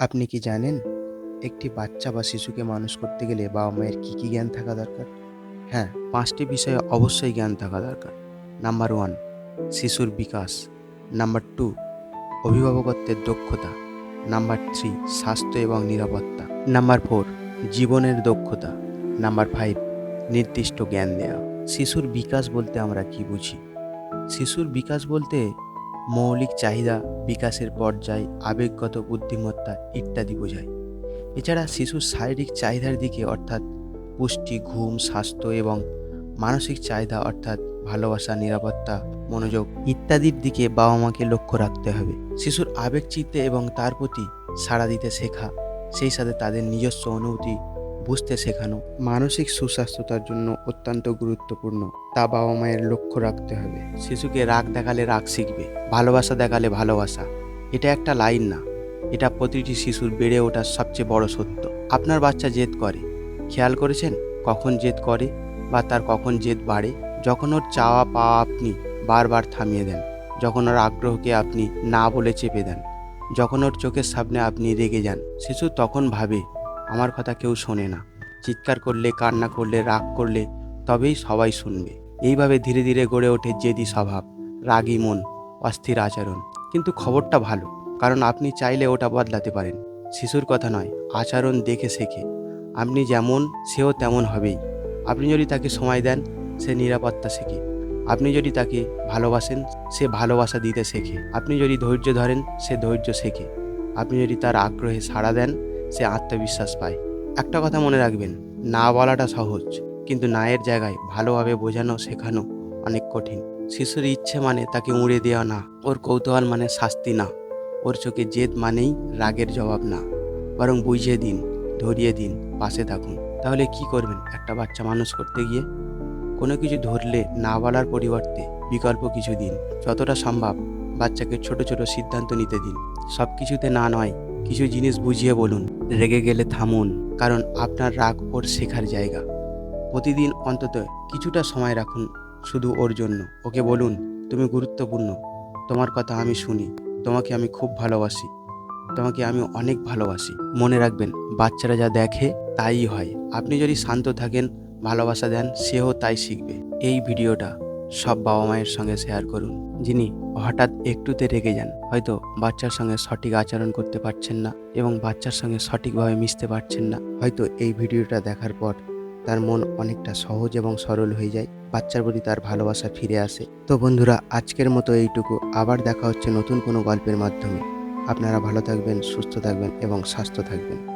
আপনি কি জানেন, একটি বাচ্চা বা শিশুকে মানুষ করতে গেলে বাবা মায়ের কী কী জ্ঞান থাকা দরকার? হ্যাঁ পাঁচটি বিষয়ে অবশ্যই জ্ঞান থাকা দরকার। নাম্বার ওয়ান, শিশুর বিকাশ। নাম্বার টু, অভিভাবকত্বের দক্ষতা। নাম্বার থ্রি, স্বাস্থ্য এবং নিরাপত্তা। নাম্বার ফোর, জীবনের দক্ষতা। নাম্বার ফাইভ, নির্দিষ্ট জ্ঞান দেওয়া শিশুর বিকাশ বলতে আমরা কি বুঝি? শিশুর বিকাশ বলতে মৌলিক চাহিদা বিকাশের পর্যায়, আবেগগত বুদ্ধিমত্তা ইত্যাদি বোঝায়। এছাড়া শিশুর শারীরিক চাহিদার দিকে অর্থাৎ পুষ্টি, ঘুম, স্বাস্থ্য এবং মানসিক চাহিদা অর্থাৎ ভালোবাসা, নিরাপত্তা, মনোযোগ ইত্যাদির দিকে বাবা মাকে লক্ষ্য রাখতে হবে। শিশুর আবেগ চিত্তে এবং তার প্রতি সাড়া দিতে শেখা, সেই সাথে তাদের নিজস্ব অনুভূতি বুঝতে শেখানো। মানসিক সুস্বাস্থ্যতার জন্য অত্যন্ত গুরুত্বপূর্ণ। তা বাবা মায়ের লক্ষ্য রাখতে হবে। শিশুকে রাগ দেখালে রাগ শিখবে। ভালোবাসা দেখালে ভালোবাসা। এটা একটা লাইন না। এটা প্রতিটি শিশুর বেড়ে ওঠার সবচেয়ে বড় সত্য। আপনার বাচ্চা জেদ করে। খেয়াল করেছেন? কখন জেদ করে বা তার কখন জেদ বাড়ে? যখন ওর চাওয়া পাওয়া আপনি বারবার থামিয়ে দেন। যখন ওর আগ্রহকে আপনি না বলে চেপে দেন। যখন ওর চোখের সামনে আপনি রেগে যান। শিশু তখন ভাবে আমার কথা কেউ শোনে না। চিৎকার করলে, কান্না করলে, রাগ করলে তবেই সবাই শুনবে। এইভাবে ধীরে ধীরে গড়ে ওঠে জেদি স্বভাব, রাগী মন, অস্থির আচরণ। কিন্তু খবরটা ভালো, কারণ আপনি চাইলে ওটা বদলাতে পারেন। শিশুর কথা নয়, আচরণ দেখে শেখে। আপনি যেমন, সেও তেমন হবেই। আপনি যদি তাকে সময় দেন, সে নিরাপত্তা শেখে। আপনি যদি তাকে ভালোবাসেন, সে ভালোবাসা দিতে শেখে। আপনি যদি ধৈর্য ধরেন, সে ধৈর্য শেখে। আপনি যদি তার আগ্রহে সাড়া দেন সে আত্মবিশ্বাস পায়। একটা কথা মনে রাখবেন, না বলাটা সহজ, কিন্তু নায়ের জায়গায় ভালোভাবে বোঝানো শেখানো অনেক কঠিন। শিশুর ইচ্ছে মানে তাকে উড়ে দেওয়া না, ওর কৌতূহল মানে শাস্তি না, ওর চোখে জেদ মানেই রাগের জবাব না। বরং বুঝিয়ে দিন, ধরিয়ে দিন, পাশে থাকুন। তাহলে কি করবেন একটা বাচ্চা মানুষ করতে গিয়ে? কোনো কিছু ধরলে না বলার পরিবর্তে বিকল্প কিছু দিন। যতটা সম্ভব বাচ্চাকে ছোট ছোট সিদ্ধান্ত নিতে দিন। সব কিছুতে না নয় কিছু জিনিস বুঝিয়ে বলুন। রেগে গেলে থামুন, কারণ আপনার রাগ ওর শেখার জায়গা। প্রতিদিন অন্তত কিছুটা সময় রাখুন শুধু ওর জন্য। ওকে বলুন, তুমি গুরুত্বপূর্ণ। তোমার কথা আমি শুনি। তোমাকে আমি খুব ভালোবাসি। তোমাকে আমি অনেক ভালোবাসি। মনে রাখবেন, বাচ্চারা যা দেখে তাই হয়। আপনি যদি শান্ত থাকেন, ভালোবাসা দেন, সেও তাই শিখবে। এই ভিডিওটা সব বাবা মায়ের সঙ্গে শেয়ার করুন। যিনি হঠাৎ একটুতে রেগে যান, হয়তো বাচ্চার সঙ্গে সঠিক আচরণ করতে পারছেন না এবং বাচ্চার সঙ্গে সঠিকভাবে মিশতে পারছেন না। হয়তো এই ভিডিওটা দেখার পর তার মন অনেকটা সহজ এবং সরল হয়ে যায়, বাচ্চার প্রতি তার ভালোবাসা ফিরে আসে। তো বন্ধুরা, আজকের মতো এইটুকু। আবার দেখা হচ্ছে নতুন কোনো গল্পের মাধ্যমে। আপনারা ভালো থাকবেন, সুস্থ থাকবেন এবং স্বাস্থ্য থাকবেন।